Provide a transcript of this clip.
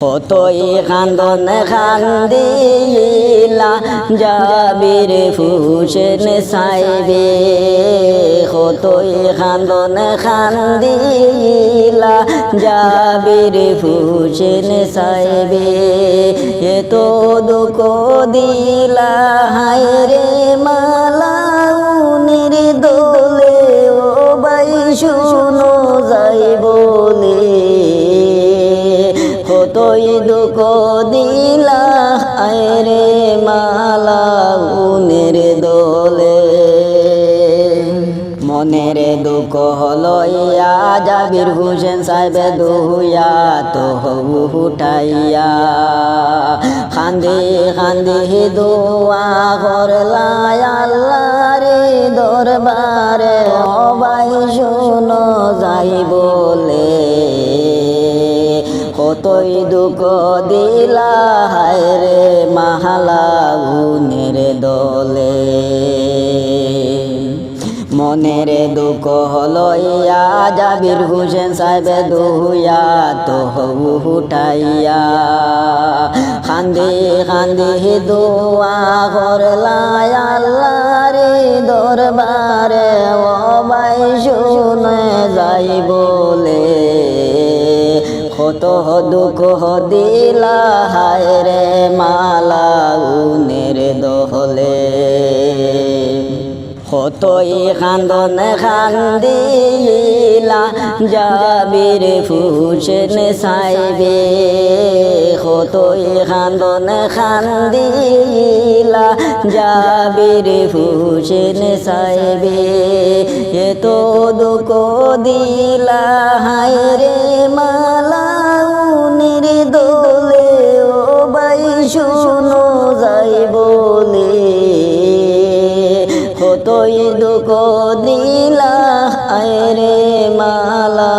কতই খান্দন খান্দিলা যাবির ফুসেন সাইবে। কতই খান্দন খান্দিলা যাবির ফুসেন সাইবে। এত দুঃখ দিলা হায় রে মালাউনের দোলে, ও বাই শুনো যাই বলে। কতই দুঃখ দিলা আয়রে মালা উনের দোলে। মনের দুঃখ হলো ইয়া জাবির হুসেন সাহেব দুয়া তো হুটাইয়া খান্দি খান্দি দোয়া করলাই আল্লাহ রে দরবারে। অবাই শুনো যাই বলে কতই দুঃখ দিলা, হায় রে মাহালা গুনের দলে। মনের দুঃখ হলো ইয়া জাবির হুসেন সাহেব দুয়া তো হুটাইয়া। খান্দি খান্দি দোয়া করলাই আল্লাহ রে দরবারে, ও বাই শুনে যাই বলে কত দুঃখ দিলা, হায় রে মালা উনের দহলে। কতই খান্দন খান্দিলা যাবির ফুসেন সাইবে। কতই খান্দন খান্দিলা যাবির ফুসেন সাইবে। এত দুঃখ দিলা, হায় রে মালাউনের বলে কতই দুঃখ দিলা আয় মালা মালা